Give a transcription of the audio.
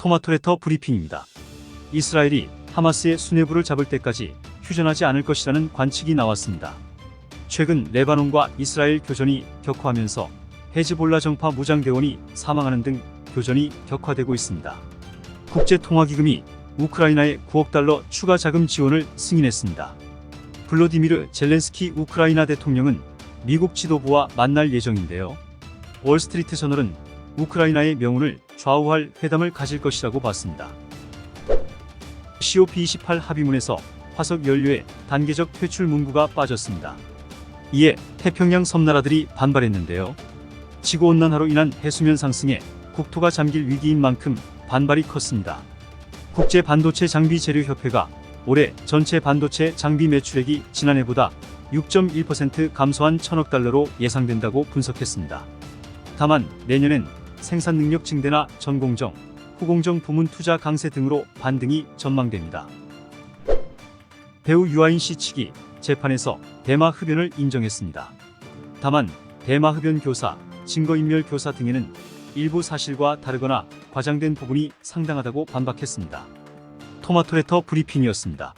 토마토레터 브리핑입니다. 이스라엘이 하마스의 수뇌부를 잡을 때까지 휴전하지 않을 것이라는 관측이 나왔습니다. 최근 레바논과 이스라엘 교전이 격화하면서 헤즈볼라 정파 무장대원이 사망하는 등 교전이 격화되고 있습니다. 국제통화기금이 우크라이나에 9억 달러 추가 자금 지원을 승인했습니다. 블로디미르 젤렌스키 우크라이나 대통령은 미국 지도부와 만날 예정인데요. 월스트리트 저널은 우크라이나의 명운을 좌우할 회담을 가질 것이라고 봤습니다. COP28 합의문에서 화석 연료의 단계적 퇴출 문구가 빠졌습니다. 이에 태평양 섬나라들이 반발했는데요. 지구온난화로 인한 해수면 상승에 국토가 잠길 위기인 만큼 반발이 컸습니다. 국제 반도체 장비 재료 협회가 올해 전체 반도체 장비 매출액이 지난해보다 6.1% 감소한 천억 달러로 예상된다고 분석했습니다. 다만 내년엔 생산 능력 증대나 전공정, 후공정 부문 투자 강세 등으로 반등이 전망됩니다. 배우 유아인 씨 측이 재판에서 대마 흡연을 인정했습니다. 다만 대마 흡연 교사, 증거인멸 교사 등에는 일부 사실과 다르거나 과장된 부분이 상당하다고 반박했습니다. 토마토레터 브리핑이었습니다.